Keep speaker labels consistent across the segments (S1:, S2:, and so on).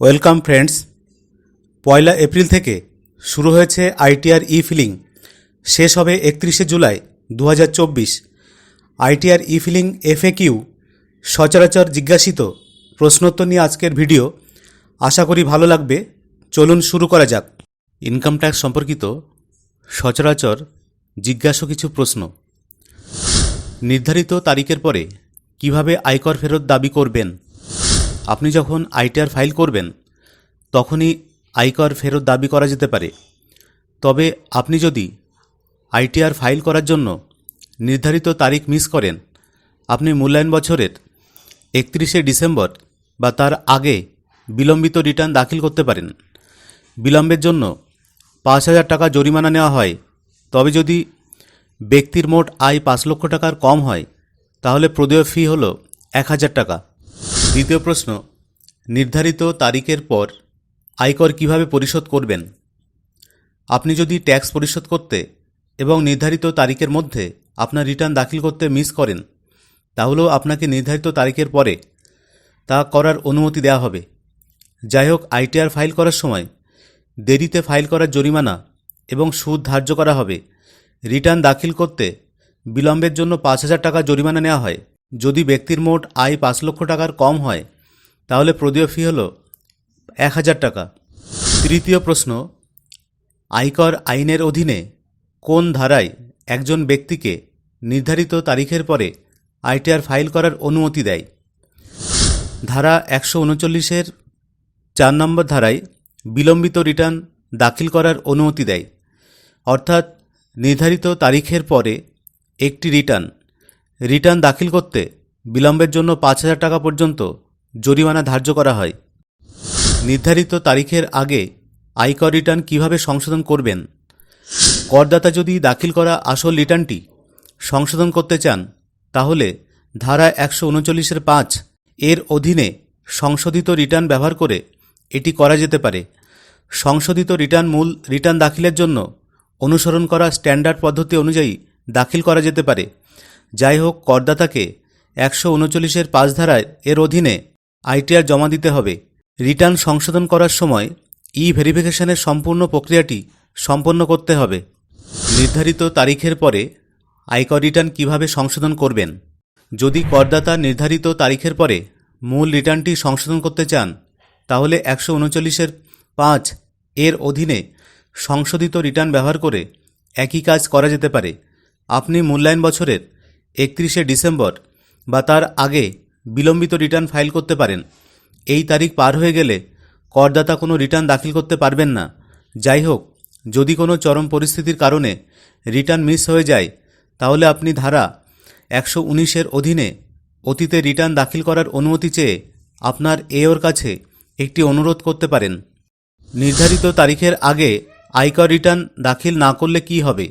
S1: Welcome friends, পয়লা April থেকে শুরু হয়েছে আইটিআর ই ফিলিং শেষ হবে একত্রিশে জুলাই দু হাজার চব্বিশ। ITR e filing FA Q সচরাচর জিজ্ঞাসিত প্রশ্নোত্তর নিয়ে আজকের ভিডিও। আশা করি ভালো লাগবে। চলুন শুরু করা যাক। ইনকাম ট্যাক্স সম্পর্কিত সচরাচর জিজ্ঞাসা কিছু প্রশ্ন। নির্ধারিত তারিখের পরে কীভাবে আয়কর ফেরত দাবি করবেন? আপনি যখন আইটিআর ফাইল করবেন, তখনই আয়কর ফেরত দাবি করা যেতে পারে। তবে আপনি যদি আইটিআর ফাইল করার জন্য নির্ধারিত তারিখ মিস করেন, আপনি মূল্যায়ন বছরের একত্রিশে ডিসেম্বর বা তার আগে বিলম্বিত রিটার্ন দাখিল করতে পারেন। বিলম্বের জন্য পাঁচ হাজার টাকা জরিমানা নেওয়া হয়। তবে যদি ব্যক্তির মোট আয় পাঁচ লক্ষ টাকার কম হয়, তাহলে প্রদেয় ফি হল এক হাজার টাকা। দ্বিতীয় প্রশ্ন, নির্ধারিত তারিখের পর আয়কর কীভাবে পরিশোধ করবেন? আপনি যদি ট্যাক্স পরিশোধ করতে এবং নির্ধারিত তারিখের মধ্যে আপনার রিটার্ন দাখিল করতে মিস করেন, তাহলেও আপনাকে নির্ধারিত তারিখের পরে তা করার অনুমতি দেওয়া হবে। যাই হোক, আইটিআর ফাইল করার সময় দেরিতে ফাইল করার জরিমানা এবং সুদ ধার্য করা হবে। রিটার্ন দাখিল করতে বিলম্বের জন্য পাঁচ হাজার টাকা জরিমানা নেওয়া হয়। যদি ব্যক্তির মোট আয় পাঁচ লক্ষ টাকার কম হয়, তাহলে প্রদেয় ফি হল এক হাজার টাকা। তৃতীয় প্রশ্ন, আয়কর আইনের অধীনে কোন ধারায় একজন ব্যক্তিকে নির্ধারিত তারিখের পরে আইটিআর ফাইল করার অনুমতি দেয়? ধারা একশো উনচল্লিশের চার নম্বর ধারায় বিলম্বিত রিটার্ন দাখিল করার অনুমতি দেয়। অর্থাৎ নির্ধারিত তারিখের পরে একটি রিটার্ন। রিটার্ন দাখিল করতে বিলম্বের জন্য পাঁচ হাজার টাকা পর্যন্ত জরিমানা ধার্য করা হয়। নির্ধারিত তারিখের আগে আয়কর রিটার্ন কীভাবে সংশোধন করবেন? করদাতা যদি দাখিল করা আসল রিটার্নটি সংশোধন করতে চান, তাহলে ধারা একশো উনচল্লিশের পাঁচ এর অধীনে সংশোধিত রিটার্ন ব্যবহার করে এটি করা যেতে পারে। সংশোধিত রিটার্ন মূল রিটার্ন দাখিলের জন্য অনুসরণ করা স্ট্যান্ডার্ড পদ্ধতি অনুযায়ী দাখিল করা যেতে পারে। যাই হোক করদাতাকে একশো উনচল্লিশের পাঁচ ধারায় এর অধীনে আইটিআর জমা দিতে হবে। রিটার্ন সংশোধন করার সময় ই ভেরিফিকেশনের সম্পূর্ণ প্রক্রিয়াটি সম্পন্ন করতে হবে। নির্ধারিত তারিখের পরে আয়কর রিটার্ন কীভাবে সংশোধন করবেন? যদি করদাতা নির্ধারিত তারিখের পরে মূল রিটার্নটি সংশোধন করতে চান, তাহলে একশো উনচল্লিশের পাঁচ এর অধীনে সংশোধিত রিটার্ন ব্যবহার করে একই কাজ করা যেতে পারে। আপনি মূল্যায়ন বছরের একত্রিশে ডিসেম্বর বা তার আগে বিলম্বিত রিটার্ন ফাইল করতে পারেন। এই তারিখ পার হয়ে গেলে করদাতা কোনো রিটার্ন দাখিল করতে পারবেন না। যাই হোক, যদি কোনো চরম পরিস্থিতির কারণে রিটার্ন মিস হয়ে যায়, তাহলে আপনি ধারা একশো উনিশের অধীনে অতীতে রিটার্ন দাখিল করার অনুমতি চেয়ে আপনার এওর কাছে একটি অনুরোধ করতে পারেন। নির্ধারিত তারিখের আগে আয়কর রিটার্ন দাখিল না করলে কি হবে?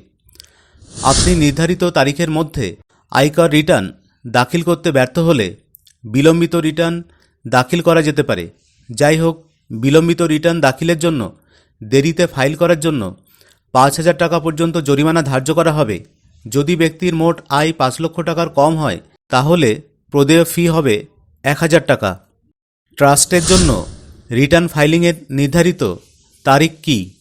S1: আপনি নির্ধারিত তারিখের মধ্যে আয়কর রিটার্ন দাখিল করতে ব্যর্থ হলে বিলম্বিত রিটার্ন দাখিল করা যেতে পারে। যাই হোক, বিলম্বিত রিটার্ন দাখিলের জন্য, দেরিতে ফাইল করার জন্য পাঁচ হাজার টাকা পর্যন্ত জরিমানা ধার্য করা হবে। যদি ব্যক্তির মোট আয় পাঁচ লক্ষ টাকার কম হয়, তাহলে প্রদেয় ফি হবে এক হাজার টাকা। ট্রাস্টের জন্য রিটার্ন ফাইলিংয়ের নির্ধারিত তারিখ কি?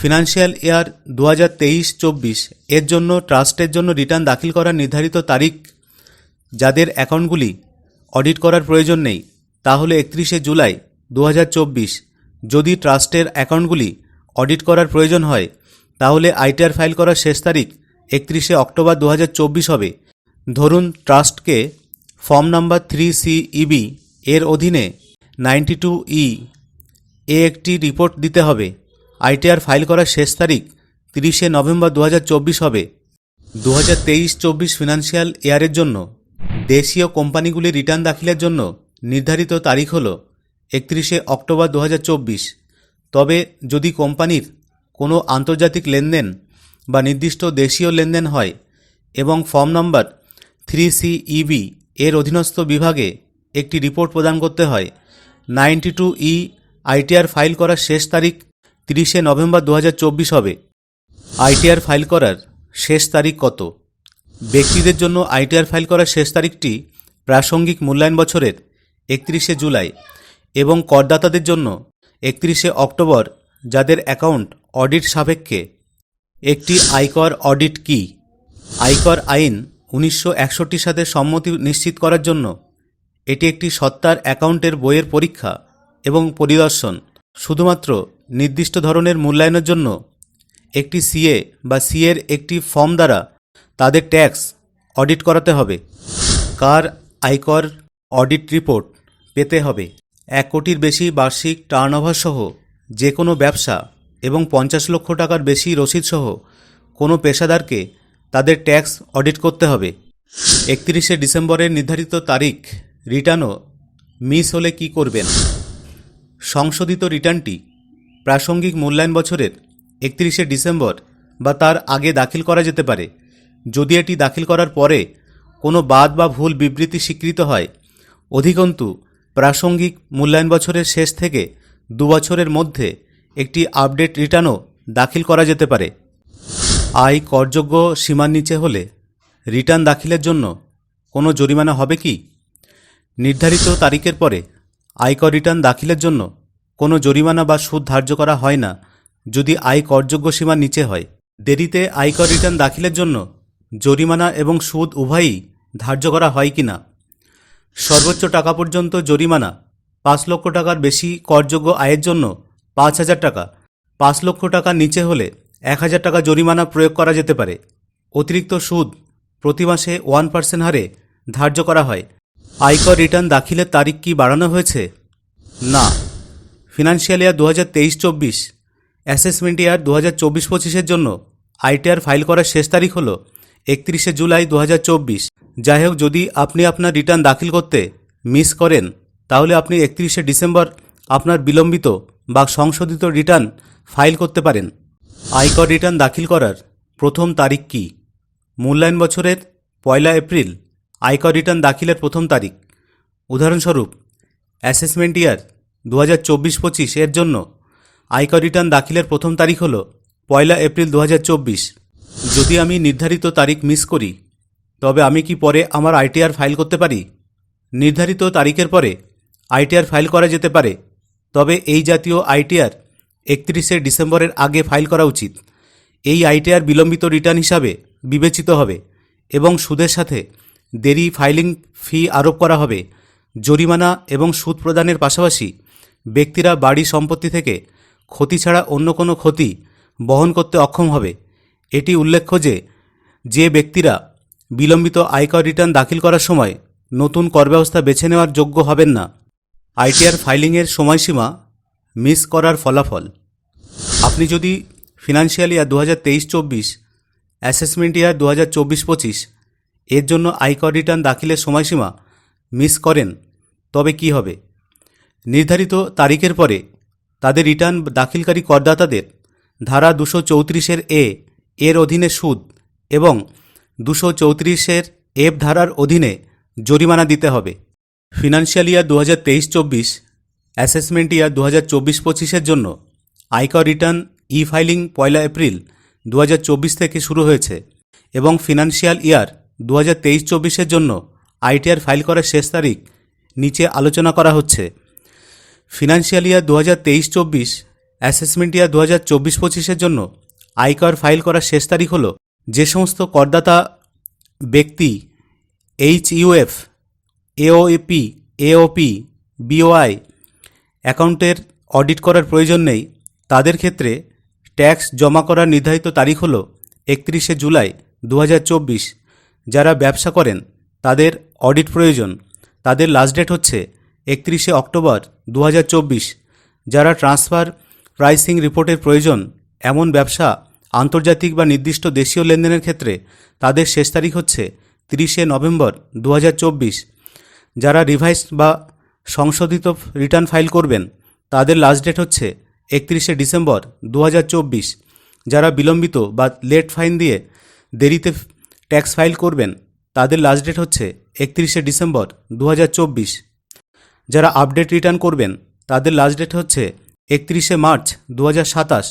S1: ফিনান্সিয়াল ইয়ার দু হাজার তেইশ চব্বিশ এর জন্য, ট্রাস্টের জন্য রিটার্ন দাখিল করার নির্ধারিত তারিখ যাদের অ্যাকাউন্টগুলি অডিট করার প্রয়োজন নেই, তাহলে একত্রিশে জুলাই দু হাজার চব্বিশ, যদি ট্রাস্টের অ্যাকাউন্টগুলি অডিট করার প্রয়োজন হয়, তাহলে আইটিআর ফাইল করার শেষ তারিখ একত্রিশে অক্টোবর দু হাজার চব্বিশ হবে। ধরুন, ট্রাস্টকে form number three C EB এর অধীনে নাইনটি টু ই এ একটি রিপোর্ট দিতে হবে। আইটিআর ফাইল করার শেষ তারিখ তিরিশে নভেম্বর দু হাজার চব্বিশ হবে। দু হাজার তেইশ চব্বিশ ফিনান্সিয়াল ইয়ারের জন্য দেশীয় কোম্পানিগুলির রিটার্ন দাখিলের জন্য নির্ধারিত তারিখ হল একত্রিশে অক্টোবর দু হাজার চব্বিশ। তবে যদি কোম্পানির কোনো আন্তর্জাতিক লেনদেন বা নির্দিষ্ট দেশীয় লেনদেন হয় এবং form number three C E B এর অধীনস্থ বিভাগে একটি রিপোর্ট প্রদান করতে হয়, ninety two E ITR file করার শেষ তারিখ তিরিশে নভেম্বর দু হাজার চব্বিশ হবে। আইটিআর ফাইল করার শেষ তারিখ কত? ব্যক্তিদের জন্য আইটিআর ফাইল করার শেষ তারিখটি প্রাসঙ্গিক মূল্যায়ন বছরের একত্রিশে জুলাই এবং করদাতাদের জন্য একত্রিশে অক্টোবর যাদের অ্যাকাউন্ট অডিট সাপেক্ষে একটি আয়কর অডিট কি? আয়কর আইন উনিশশো সাথে সম্মতি নিশ্চিত করার জন্য এটি একটি সত্তার অ্যাকাউন্টের বইয়ের পরীক্ষা এবং পরিদর্শন। শুধুমাত্র নির্দিষ্ট ধরনের মূল্যায়নের জন্য একটি সিএ বা সিএর একটি ফর্ম দ্বারা তাদের ট্যাক্স অডিট করাতে হবে। কার আয়কর অডিট রিপোর্ট পেতে হবে। এক কোটির বেশি বার্ষিক টার্নওভার সহ যে কোনো ব্যবসা এবং পঞ্চাশ লক্ষ টাকার বেশি রসিদ সহ কোনো পেশাদারকে তাদের ট্যাক্স অডিট করতে হবে। একত্রিশে ডিসেম্বরের নির্ধারিত তারিখ রিটার্নও মিস হলে কি করবেন? সংশোধিত রিটার্নটি প্রাসঙ্গিক মূল্যায়ন বছরের একত্রিশে ডিসেম্বর বা তার আগে দাখিল করা যেতে পারে। যদি এটি দাখিল করার পরে কোনো বাদ বা ভুল বিবৃতি স্বীকৃত হয়, অধিকন্তু প্রাসঙ্গিক মূল্যায়ন বছরের শেষ থেকে দু বছরের মধ্যে একটি আপডেট রিটার্নও দাখিল করা যেতে পারে। আয় করযোগ্য সীমার নিচে হলে রিটার্ন দাখিলের জন্য কোনো জরিমানা হবে কি? নির্ধারিত তারিখের পরে আয়কর রিটার্ন দাখিলের জন্য কোনো জরিমানা বা সুদ ধার্য করা হয় না, যদি আয় করযোগ্য সীমার নিচে হয়। দেরিতে আয়কর রিটার্ন দাখিলের জন্য জরিমানা এবং সুদ উভয়ই ধার্য করা হয় কি না? সর্বোচ্চ টাকা পর্যন্ত জরিমানা পাঁচ লক্ষ টাকার বেশি করযোগ্য আয়ের জন্য পাঁচ হাজার টাকা। পাঁচ লক্ষ টাকার নিচে হলে এক হাজার টাকা জরিমানা প্রয়োগ করা যেতে পারে। অতিরিক্ত সুদ প্রতি মাসে ওয়ান পার্সেন্ট হারে ধার্য করা হয়। আয়কর রিটার্ন দাখিলের তারিখ কি বাড়ানো হয়েছে? না। ফিনান্সিয়াল ইয়ার দু হাজার তেইশ চব্বিশ অ্যাসেসমেন্ট ইয়ার দু হাজার চব্বিশ পঁচিশের জন্য আইটিআর ফাইল করার শেষ তারিখ হল একত্রিশে জুলাই দু হাজার চব্বিশ। যাই হোক, যদি আপনি আপনার রিটার্ন দাখিল করতে মিস করেন, তাহলে আপনি একত্রিশে ডিসেম্বর আপনার বিলম্বিত বা সংশোধিত রিটার্ন ফাইল করতে পারেন। আয়কর রিটার্ন দাখিল করার প্রথম তারিখ কি? মূল্যায়ন বছরের পয়লা এপ্রিল, আয়কর রিটার্ন দাখিলের প্রথম তারিখ। উদাহরণস্বরূপ, অ্যাসেসমেন্ট ইয়ার দু হাজার চব্বিশ পঁচিশ এর জন্য আয়কর রিটার্ন দাখিলের প্রথম তারিখ হল পয়লা এপ্রিল দু হাজার চব্বিশ। যদি আমি নির্ধারিত তারিখ মিস করি, তবে আমি কি পরে আমার আইটিআর ফাইল করতে পারি? নির্ধারিত তারিখের পরে আইটিআর ফাইল করা যেতে পারে, তবে এই জাতীয় আইটিআর একত্রিশে ডিসেম্বরের আগে ফাইল করা উচিত। এই আইটিআর বিলম্বিত রিটার্ন হিসাবে বিবেচিত হবে এবং সুদের সাথে দেরি ফাইলিং ফি আরোপ করা হবে, জরিমানা এবং সুদ প্রদানের পাশাপাশি ব্যক্তিরা বাড়ি সম্পত্তি থেকে ক্ষতি ছাড়া অন্য কোনো ক্ষতি বহন করতে অক্ষম হবে। এটি উল্লেখ্য যে যে ব্যক্তিরা বিলম্বিত আয়কর রিটার্ন দাখিল করার সময় নতুন কর ব্যবস্থা বেছে নেওয়ার যোগ্য হবেন না। আইটিআর ফাইলিংয়ের সময়সীমা মিস করার ফলাফল। আপনি যদি ফিনান্সিয়াল ইয়ার দু হাজার তেইশ চব্বিশ অ্যাসেসমেন্ট ইয়ার দু হাজার চব্বিশ পঁচিশ এর জন্য আয়কর রিটার্ন দাখিলের সময়সীমা মিস করেন, তবে কি হবে? নির্ধারিত তারিখের পরে তাদের রিটার্ন দাখিলকারী করদাতাদের ধারা দুশো চৌত্রিশের এ এর অধীনে সুদ এবং দুশো চৌত্রিশের এফ ধারার অধীনে জরিমানা দিতে হবে। ফিনান্সিয়াল ইয়ার দু হাজার তেইশ চব্বিশ, অ্যাসেসমেন্ট ইয়ার দু হাজার চব্বিশ পঁচিশের জন্য আয়কর রিটার্ন ই ফাইলিং পয়লা এপ্রিল দু হাজার চব্বিশ থেকে শুরু হয়েছে এবং ফিনান্সিয়াল ইয়ার দু হাজার তেইশ চব্বিশের জন্য আইটিআর ফাইল করার শেষ তারিখ নিচে আলোচনা করা হচ্ছে। ফিনান্সিয়াল ইয়ার দু হাজার তেইশ চব্বিশ অ্যাসেসমেন্ট ইয়ার দু হাজার চব্বিশ পঁচিশের জন্য আয়কর ফাইল করার শেষ তারিখ হল যে সমস্ত করদাতা ব্যক্তি H U F A O A P A O P B O I অ্যাকাউন্টের অডিট করার প্রয়োজন নেই। তাদের ক্ষেত্রে ট্যাক্স জমা করার নির্ধারিত তারিখ হল একত্রিশে জুলাই দু হাজার চব্বিশ। যারা ব্যবসা করেন, তাদের অডিট প্রয়োজন। তাদের লাস্ট ডেট হচ্ছে একত্রিশে অক্টোবর দু হাজার চব্বিশ, যারা ট্রান্সফার প্রাইসিং রিপোর্টের প্রয়োজন, এমন ব্যবসা আন্তর্জাতিক বা নির্দিষ্ট দেশীয় লেনদেনের ক্ষেত্রে তাদের শেষ তারিখ হচ্ছে তিরিশে নভেম্বর দু হাজার চব্বিশ। যারা রিভাইস বা সংশোধিত রিটার্ন ফাইল করবেন, তাদের লাস্ট ডেট হচ্ছে একত্রিশে ডিসেম্বর দু হাজার চব্বিশ। যারা বিলম্বিত বা লেট ফাইন দিয়ে দেরিতে ট্যাক্স ফাইল করবেন, তাদের লাস্ট ডেট হচ্ছে একত্রিশে ডিসেম্বর দু হাজার চব্বিশ। যারা আপডেট রিটার্ন করবেন, তাদের লাস্ট ডেট হচ্ছে একত্রিশে মার্চ দু হাজার সাতাশ,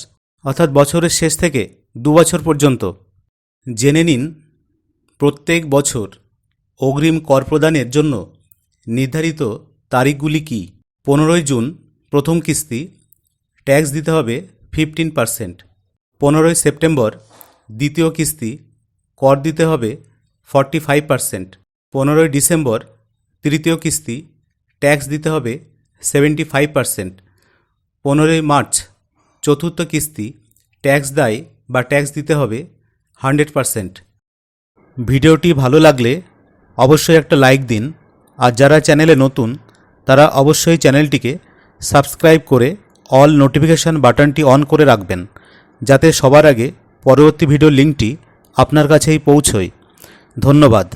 S1: অর্থাৎ বছরের শেষ থেকে দু বছর পর্যন্ত। জেনে নিন, প্রত্যেক বছর অগ্রিম কর প্রদানের জন্য নির্ধারিত তারিখগুলি কী? পনেরোই জুন, প্রথম কিস্তি ট্যাক্স দিতে হবে ফিফটিন পারসেন্ট পনেরোই সেপ্টেম্বর, দ্বিতীয় কিস্তি, কর দিতে হবে ফর্টি ফাইভ পারসেন্ট পনেরোই ডিসেম্বর, তৃতীয় কিস্তি ট্যাক্স দিতে হবে সেভেন্টি ফাইভ পারসেন্ট। পনেরোই মার্চ, চতুর্থ কিস্তি, ট্যাক্স দায় বা ট্যাক্স দিতে হবে হান্ড্রেড পারসেন্ট। ভিডিওটি ভালো লাগলে অবশ্যই একটা লাইক দিন, আর যারা চ্যানেলে নতুন, তারা অবশ্যই চ্যানেলটিকে সাবস্ক্রাইব করে অল নোটিফিকেশান বাটনটি অন করে রাখবেন, যাতে সবার আগে পরবর্তী ভিডিও লিঙ্কটি আপনার কাছেই পৌঁছয়। ধন্যবাদ।